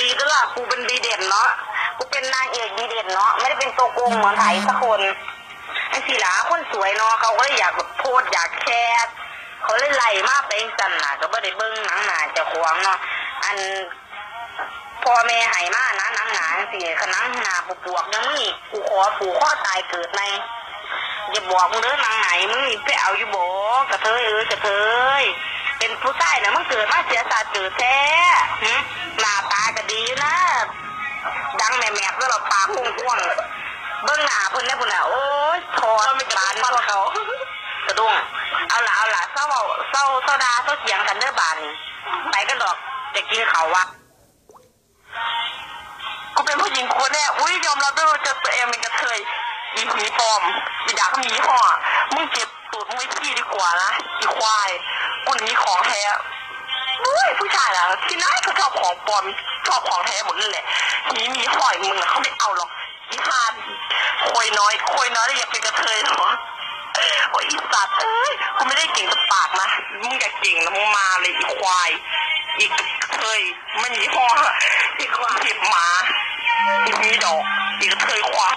ดีก็ล่ะกูเป็นดีเด่นเนาะกูเป็นนางเอกดีเด่นเนาะไม่ได้เป็นตัวโกงเหมือนไผ่สักคนไอ้สีหลาคนสวยเนาะเขาก็เลยอยากแบบโพสต์อยากแชร์เขาเลยไล่มาไปเองสันน่ะก็ไม่ได้เบิ้งหนังหนาเจะขวางเนาะอันพ่อแม่ใหายมานะหนังหนาสิขนังหนาปวกๆยังมีกูขอปู่ข้อตายเกิดในอย่าบอกมึงเด้อหนังไหนมึงนี่ไปเอาอยู่บ่กระเทยเอ้ยกระเทยเป็นผู้ชายนะมึงเกิดมาเสียศาสตร์เกิดแท้ งแม่แม่ก็เราปากพุ่งพ่วงเบิ้องหน้าเพิ่นได้พุ่นน่ะโอ้ยทอดบานพวกเขากระดุ้งเอาล่ะเอาล่ะเศร้าเศร้าเศร้าดาเศร้าเสียงกันเด้อบานไปกันดอกจะกินเขาวะกูเป็นผู้หญิงคนแน่อุ้ยยอมรับด้วยว่าจอตัวเองเป็นกระเทยอีผีปลอมอีด่าก็มียี่อมึงเก็บตูดมึงไว้ที่ดีกว่านะอีควายกูหนีของแท้อุ้ยผู้ชายอะที่ไหนเขาชอบของปลอม ชอบของแท้หมดเลยแหละหนีมีหอยมึงอะเขาไม่เอาหรอกอีหานคุยน้อยคุยน้อยแล้วอยากเป็นกระเทยเหรอโอ้ยอีสัตว์เอ้ยกูไม่ได้เก่งแต่ปากนะมึงอยากเก่งนะมึงมาเลยอีควาย อีกเคยมันยี่ห้ออีกควายเหมาอีมีดอกอีกเคยควาย